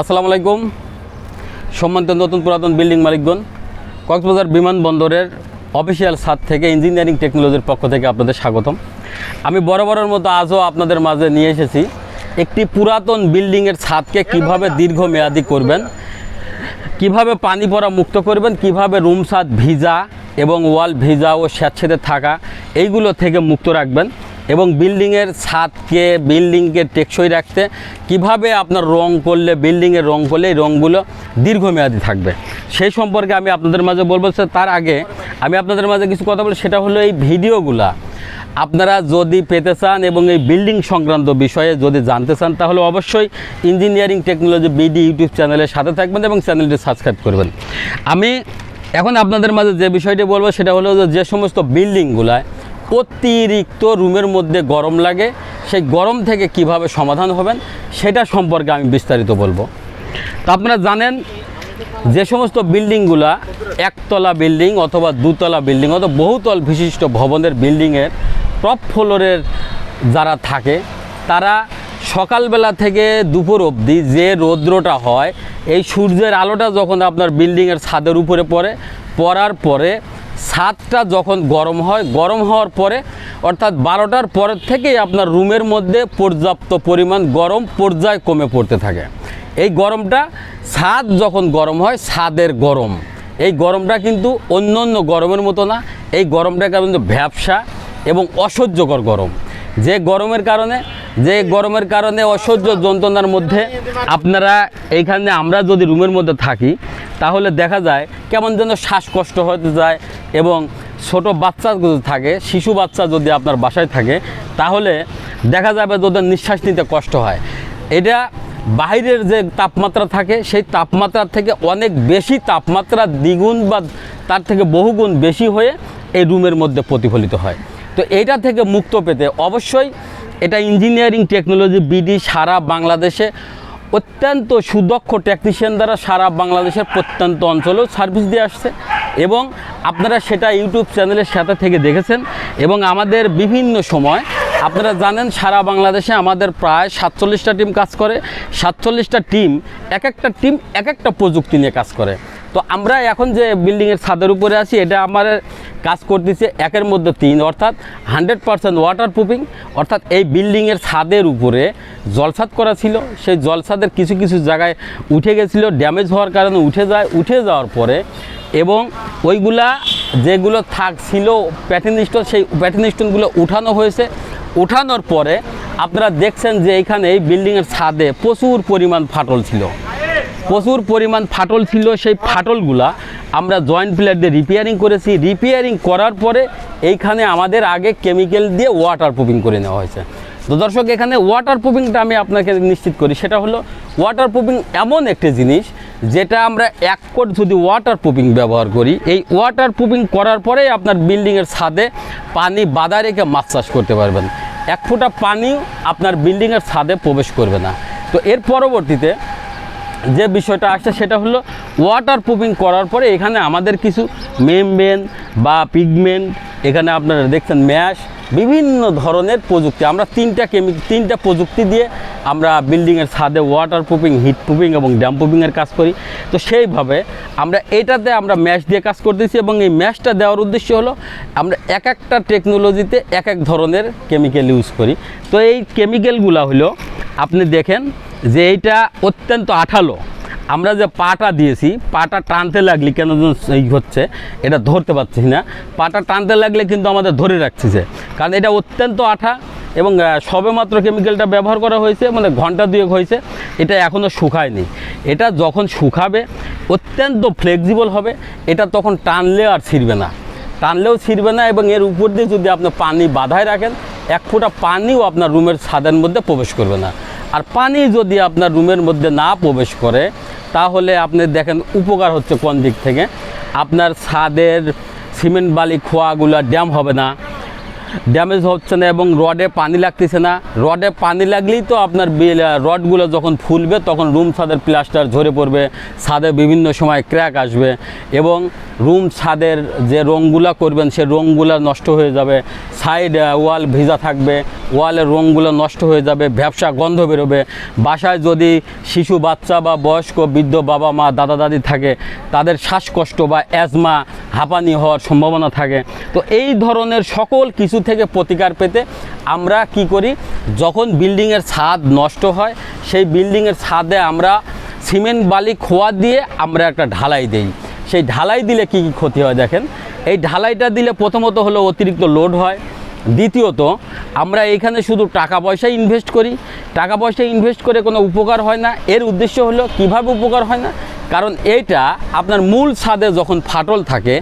আসসালামু আলাইকুম। সম্মানিত নতুন পুরাতন বিল্ডিং মালিকগণ, কক্সবাজার বিমানবন্দরের অফিসিয়াল ছাদ থেকে ইঞ্জিনিয়ারিং টেকনোলজির পক্ষ থেকে আপনাদের স্বাগতম। আমি বরাবরের মতো আজও আপনাদের মাঝে নিয়ে এসেছি একটি পুরাতন বিল্ডিংয়ের ছাদকে কীভাবে দীর্ঘমেয়াদী করবেন, কীভাবে পানি পড়া মুক্ত করবেন, কীভাবে রুম ছাদ ভিজা এবং ওয়াল ভিজা ও স্যাঁতসেঁতে থাকা, এইগুলো থেকে মুক্ত রাখবেন। এবং বিল্ডিংয়ের ছাদকে, বিল্ডিংকে টেকসই রাখতে কীভাবে আপনার রং করলে, বিল্ডিংয়ের রং করলে এই রঙগুলো দীর্ঘমেয়াদী থাকবে। সেই সম্পর্কে আমি আপনাদের মাঝে বলব তার আগে আমি আপনাদের মাঝে কিছু কথা বলি, সেটা হলো এই ভিডিওগুলা। আপনারা যদি পেতে চান এবং এই বিল্ডিং সংক্রান্ত বিষয়ে যদি জানতে চান, তাহলে অবশ্যই ইঞ্জিনিয়ারিং টেকনোলজি বিডি ইউটিউব চ্যানেলের সাথে থাকবেন এবং চ্যানেলটি সাবস্ক্রাইব করবেন। আমি এখন আপনাদের মাঝে যে বিষয়টি বলব, সেটা হলো যে সমস্ত বিল্ডিংগুলায় অতিরিক্ত রুমের মধ্যে গরম লাগে, সেই গরম থেকে কীভাবে সমাধান হবেন সেটা সম্পর্কে আমি বিস্তারিত বলব। তা আপনারা জানেন, যে সমস্ত বিল্ডিংগুলা একতলা বিল্ডিং অথবা দুতলা বিল্ডিং অথবা বহুতল বিশিষ্ট ভবনের বিল্ডিংয়ের টপ ফ্লোরের যারা থাকে, তারা সকালবেলা থেকে দুপুর অবধি যে রৌদ্রটা হয়, এই সূর্যের আলোটা যখন আপনার বিল্ডিংয়ের ছাদের উপরে পড়ে, পড়ার পরে ছাদটা যখন গরম হয়, গরম হওয়ার পরে, অর্থাৎ বারোটার পরের থেকেই আপনার রুমের মধ্যে পর্যাপ্ত পরিমাণ গরম পর্যায় কমে পড়তে থাকে। এই গরমটা ছাদ যখন গরম হয় ছাদের গরম। এই গরমটা কিন্তু অন্য অন্য গরমের মতো না, এই গরমটা কিন্তু ভ্যাবসা এবং অসহ্যকর গরম। যে গরমের কারণে যে গরমের কারণে অসহ্য যন্ত্রণার মধ্যে আপনারা এইখানে, আমরা যদি রুমের মধ্যে থাকি, তাহলে দেখা যায় কেমন যেন শ্বাসকষ্ট হতে যায় এবং ছোট বাচ্চা যদি থাকে, শিশু বাচ্চা যদি আপনার বাসায় থাকে, তাহলে দেখা যাবে যদি নিঃশ্বাস নিতে কষ্ট হয়। এটা বাইরের যে তাপমাত্রা থাকে, সেই তাপমাত্রার থেকে অনেক বেশি তাপমাত্রা দ্বিগুণ বা তার থেকে বহুগুণ বেশি হয়ে এই রুমের মধ্যে প্রতিফলিত হয়। তো এটা থেকে মুক্ত পেতে অবশ্যই এটা ইঞ্জিনিয়ারিং টেকনোলজি বিডি সারা বাংলাদেশে, অত্যন্ত সুদক্ষ টেকনিশিয়ান দ্বারা সারা বাংলাদেশের প্রত্যন্ত অঞ্চলেও সার্ভিস দিয়ে আসছে এবং আপনারা সেটা ইউটিউব চ্যানেলের সাথে থেকে দেখেছেন এবং আমাদের বিভিন্ন সময়, আপনারা জানেন সারা বাংলাদেশে আমাদের প্রায় সাতচল্লিশটা টিম কাজ করে, সাতচল্লিশটা টিম এক একটা টিম এক একটা প্রযুক্তি নিয়ে কাজ করে। তো আমরা এখন যে বিল্ডিংয়ের ছাদের উপরে আছি, এটা আমার কাজ করতেছে একের মধ্যে তিন, অর্থাৎ হান্ড্রেড পারসেন্ট ওয়াটার প্রুফিং অর্থাৎ এই বিল্ডিংয়ের ছাদের উপরে জলছাদ করা ছিল। সেই জলছাদের কিছু কিছু জায়গায় উঠে গেছিল ড্যামেজ হওয়ার কারণে উঠে যায়, উঠে যাওয়ার পরে এবং ওইগুলা যেগুলো থাক ছিল স্টোন সেই প্যাটিন স্টোনগুলো উঠানো হয়েছে। উঠানোর পরে আপনারা দেখছেন যে এইখানে এই বিল্ডিংয়ের ছাদে প্রচুর পরিমাণ ফাটল ছিল। প্রচুর পরিমাণ ফাটল ছিল, সেই ফাটলগুলা আমরা জয়েন্ট প্লেয়ার দিয়ে রিপেয়ারিং করেছি। রিপেয়ারিং করার পরে এইখানে আমাদের আগে কেমিক্যাল দিয়ে ওয়াটার প্রুফিং করে নেওয়া হয়েছে। তো দর্শক, এখানে ওয়াটার প্রুফিংটা আমি আপনাকে নিশ্চিত করি। সেটা হলো ওয়াটার প্রুফিং এমন একটি জিনিস যেটা আমরা এক কোট যদি ওয়াটার প্রুফিং ব্যবহার করি, এই ওয়াটার প্রুফিং করার পরেই আপনার বিল্ডিংয়ের ছাদে পানি বাধা রেখে মাছ চাষ করতে পারবেন। এক ফোঁটা পানি আপনার বিল্ডিংয়ের ছাদে প্রবেশ করবে না। তো এর পরবর্তীতে যে বিষয়টা আসছে সেটা হলো ওয়াটার প্রুফিং করার পরে এখানে আমাদের কিছু মেমবেন বা পিগমেন্ট এখানে আপনারা দেখছেন ম্যাশ বিভিন্ন ধরনের প্রযুক্তি। আমরা তিনটা কেমি তিনটা প্রযুক্তি দিয়ে আমরা বিল্ডিংয়ের ছাদে ওয়াটার প্রুফিং হিট প্রুফিং এবং ড্যাম প্রুফিংয়ের কাজ করি। তো সেইভাবে আমরা এটাতে আমরা ম্যাশ দিয়ে কাজ করতেছি এবং এই ম্যাশটা দেওয়ার উদ্দেশ্য হলো আমরা এক একটা টেকনোলজিতে এক এক ধরনের কেমিক্যাল ইউজ করি। তো এই কেমিক্যালগুলো হলো আপনি দেখেন যে এইটা অত্যন্ত আঠালো। আমরা যে পাটা দিয়েছি, পাটা টানতে লাগলে কেন এই হচ্ছে, এটা ধরতে পারছি না। পাটা টানতে লাগলে কিন্তু আমাদের ধরে রাখছে কারণ এটা অত্যন্ত আঠা এবং সবেমাত্র কেমিক্যালটা ব্যবহার করা হয়েছে মানে ঘণ্টা দুয়েক হয়েছে, এটা এখনও শুকায়নি। এটা যখন শুকাবে, অত্যন্ত ফ্লেক্সিবল হবে, এটা তখন টানলে আর ছিঁড়বে না। টানলেও ছিঁড়বে না এবং এর উপর দিয়ে যদি আপনি পানি বাধায় রাখেন, এক ফোঁটা পানিও আপনার রুমের ছাদের মধ্যে প্রবেশ করবে না। আর পানি যদি আপনার রুমের মধ্যে না প্রবেশ করে, তাহলে আপনি দেখেন উপকার হচ্ছে কোন দিক থেকে? আপনার ছাদের সিমেন্ট বালি খোয়াগুলো ড্যাম হবে না। ড্যামেজ হচ্ছে না এবং রডে পানি লাগতেছে না। রডে পানি লাগলেই তো আপনার রডগুলো যখন ফুলবে তখন রুম ছাদের প্লাস্টার ঝরে পড়বে, ছাদে বিভিন্ন সময় ক্র্যাক আসবে এবং রুম ছাদের যে রঙগুলা করবেন সে রঙগুলো নষ্ট হয়ে যাবে সাইড ওয়াল ভিজা থাকবে ওয়ালের রঙগুলো নষ্ট হয়ে যাবে, ব্যবসা গন্ধ বেরোবে। বাসায় যদি শিশু, বাচ্চা বা বয়স্ক, বৃদ্ধ বাবা মা, দাদা, দাদি থাকে, তাদের শ্বাসকষ্ট বা অ্যাজমা হাঁপানি হওয়ার সম্ভাবনা থাকে। তো এই ধরনের সকল কিছু থেকে প্রতিকার পেতে আমরা কি করি? যখন বিল্ডিংয়ের ছাদ নষ্ট হয়, সেই বিল্ডিংয়ের ছাদে আমরা সিমেন্ট বালি, খোয়া দিয়ে আমরা একটা ঢালাই দেই। সেই ঢালাই দিলে কি কী ক্ষতি হয় দেখেন? এই ঢালাইটা দিলে প্রথমত হলো অতিরিক্ত লোড হয়। দ্বিতীয়ত, আমরা এখানে শুধু টাকা পয়সা ইনভেস্ট করি। টাকা পয়সা ইনভেস্ট করে কোনো উপকার হয় না। এর উদ্দেশ্য হলো কীভাবে উপকার হয় না? কারণ এইটা আপনার মূল ছাদে যখন ফাটল থাকে,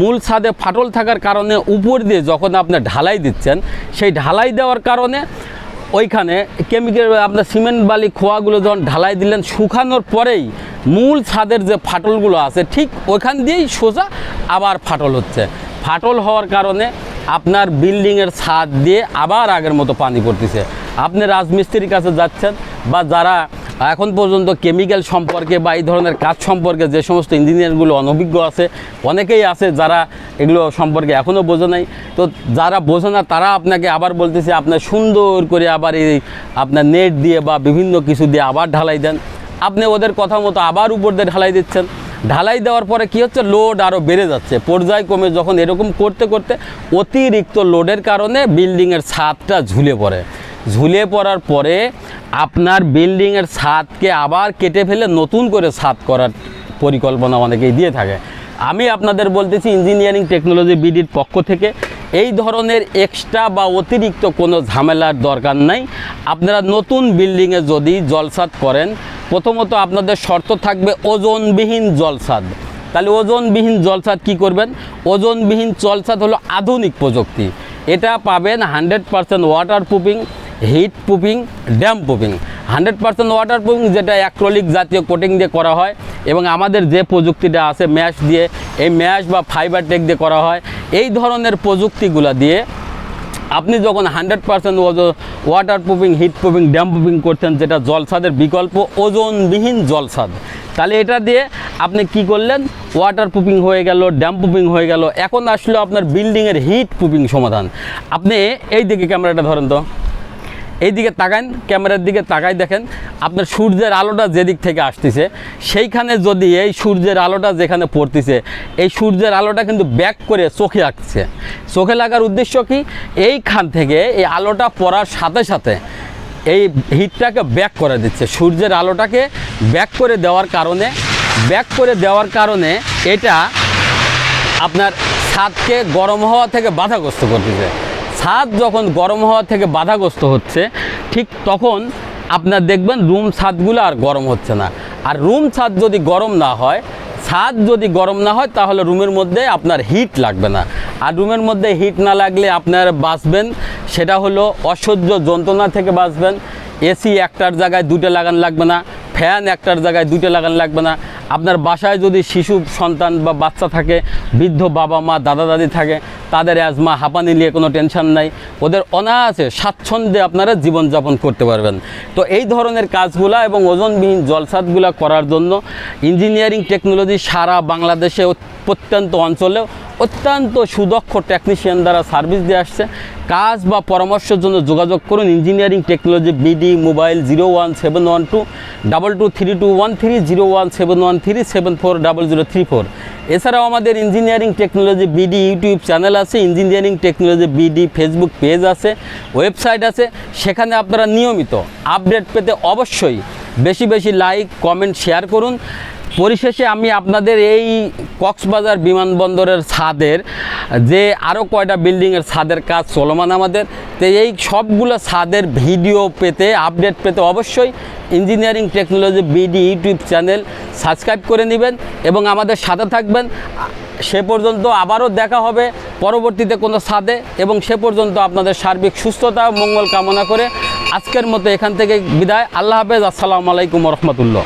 মূল ছাদে ফাটল থাকার কারণে উপর দিয়ে যখন আপনি ঢালাই দিচ্ছেন, সেই ঢালাই দেওয়ার কারণে ওইখানে কেমিক্যাল আপনার সিমেন্ট বালি খোয়াগুলো যখন ঢালাই দিলেন, শুকানোর পরেই মূল ছাদের যে ফাটলগুলো আছে, ঠিক ওইখান দিয়েই সোজা আবার ফাটল হচ্ছে। ফাটল হওয়ার কারণে আপনার বিল্ডিংয়ের ছাদ দিয়ে আবার আগের মতো পানি পড়তেছে। আপনি রাজমিস্ত্রির কাছে যাচ্ছেন বা যারা এখন পর্যন্ত কেমিক্যাল সম্পর্কে বা এই ধরনের কাজ সম্পর্কে যে সমস্ত ইঞ্জিনিয়ারগুলো অনভিজ্ঞ আছে, অনেকেই আছে যারা এগুলো সম্পর্কে এখনও বোঝে নাই। তো যারা বোঝে না, তারা আপনাকে আবার বলতেছে আপনার সুন্দর করে আবার এই আপনার নেট দিয়ে বা বিভিন্ন কিছু দিয়ে আবার ঢালাই দেন। আপনি ওদের কথা মতো আবার উপর দিয়ে ঢালাই দিচ্ছেন। ঢালাই দেওয়ার পরে কি হচ্ছে? লোড আরও বেড়ে যাচ্ছে। পর্যায় পর্যায়ক্রমে যখন এরকম করতে করতে অতিরিক্ত লোডের কারণে বিল্ডিংয়ের ছাদটা ঝুলে পড়ে। ঝুলে পড়ার পরে আপনার বিল্ডিংয়ের ছাদকে আবার কেটে ফেলে নতুন করে ছাদ করার পরিকল্পনা অনেকেই দিয়ে থাকে। আমি আপনাদের বলতেছি ইঞ্জিনিয়ারিং টেকনোলজি বিডির পক্ষ থেকে এই ধরনের এক্সট্রা বা অতিরিক্ত কোনো ঝামেলার দরকার নাই। আপনারা নতুন বিল্ডিংয়ে যদি জলসাদ করেন, প্রথমত আপনাদের শর্ত থাকবে ওজনবিহীন জলসাদ। তাহলে ওজনবিহীন জলসাদ কি করবেন? ওজনবিহীন জলসাদ হলো আধুনিক প্রযুক্তি। এটা পাবেন hundred percent water proofing heat proofing damp proofing hundred percent water proofing যেটা অ্যাক্রোলিক জাতীয় কোটিং দিয়ে করা হয় এবং আমাদের যে প্রযুক্তিটা আছে, ম্যাশ দিয়ে, এই ম্যাশ বা ফাইবার টেক দিয়ে করা হয়, এই ধরনের প্রযুক্তিগুলো দিয়ে আপনি যখন hundred percent waterproofing heat proofing damp proofing করছেন, যেটা জলসাদের বিকল্প, ওজনবিহীন জলসাদ। তাহলে এটা দিয়ে আপনি কি করলেন? ওয়াটার প্রুফিং হয়ে গেল, ড্যাম প্রুফিং হয়ে গেল, এখন আসলো আপনার বিল্ডিংয়ের হিট প্রুফিং সমাধান। আপনি এই দিকে ক্যামেরাটা ধরেন তো। এই দিকে তাকান, ক্যামেরার দিকে তাকাই দেখেন, আপনার সূর্যের আলোটা যেদিক থেকে আসতেছে, সেইখানে যদি এই সূর্যের আলোটা যেখানে পড়তেছে, এই সূর্যের আলোটা কিন্তু ব্যাক করে চোখে লাগছে চোখে লাগার উদ্দেশ্য কি? এইখান থেকে এই আলোটা পড়ার সাথে সাথে এই হিটটাকে ব্যাক করে দিচ্ছে। সূর্যের আলোটাকে ব্যাক করে দেওয়ার কারণে ব্যাক করে দেওয়ার কারণে এটা আপনার ছাদকে গরম হওয়া থেকে বাধাগ্রস্ত করতেছে। ছাদ যখন গরম হওয়া থেকে বাধাগ্রস্ত হচ্ছে, ঠিক তখন আপনার দেখবেন রুম ছাদগুলো আর গরম হচ্ছে না। আর রুম ছাদ যদি গরম না হয়, ছাদ যদি গরম না হয়, তাহলে রুমের মধ্যে আপনার হিট লাগবে না। আর রুমের মধ্যে হিট না লাগলে আপনার বাঁচবেন, সেটা হলো অসহ্য যন্ত্রণা থেকে বাঁচবেন। এসি একটার জায়গায় দুটো লাগান লাগবে না, ফ্যান একটার জায়গায় দুটো লাগান লাগবে না। আপনার বাসায় যদি শিশু সন্তান বা বাচ্চা থাকে, বৃদ্ধ বাবা মা, দাদা দাদি থাকে, তাদের অ্যাজমা হাঁপানি নিয়ে কোনো টেনশন নাই, ওদের অনায়াসে স্বাচ্ছন্দ্যে আপনারা জীবনযাপন করতে পারবেন। তো এই ধরনের কাজগুলা এবং ওজনবিহীন জলসাদগুলা করার জন্য ইঞ্জিনিয়ারিং টেকনোলজি সারা বাংলাদেশে প্রত্যন্ত অঞ্চলেও অত্যন্ত সুদক্ষ টেকনিশিয়ান দ্বারা সার্ভিস দিয়ে আসছে। কাজ বা পরামর্শের জন্য যোগাযোগ করুন। Engineering technology BD mobile zero one seven one two double two three two one three zero one seven one three seven four double zero three four এছাড়াও আমাদের engineering technology BD YouTube channel আছে। Engineering technology BD Facebook page আছে website আছে। সেখানে আপনারা নিয়মিত update পেতে অবশ্যই বেশি বেশি লাইক কমেন্ট শেয়ার করুন। পরিশেষে আমি আপনাদের এই কক্সবাজার বিমানবন্দরের ছাদের, যে আরও কয়টা বিল্ডিংয়ের ছাদের কাজ চলমান আমাদের, তো এই সবগুলো ছাদের ভিডিও পেতে, আপডেট পেতে অবশ্যই engineering technology BD YouTube channel subscribe করে নেবেন এবং আমাদের সাথে থাকবেন। সে পর্যন্ত আবারও দেখা হবে পরবর্তীতে কোনো ছাদে এবং সে পর্যন্ত আপনাদের সার্বিক সুস্থতা মঙ্গল কামনা করে আজকের মতো এখান থেকে বিদায়। আল্লাহ হাফেজ। আসসালামু আলাইকুম রহমতুল্লাহ।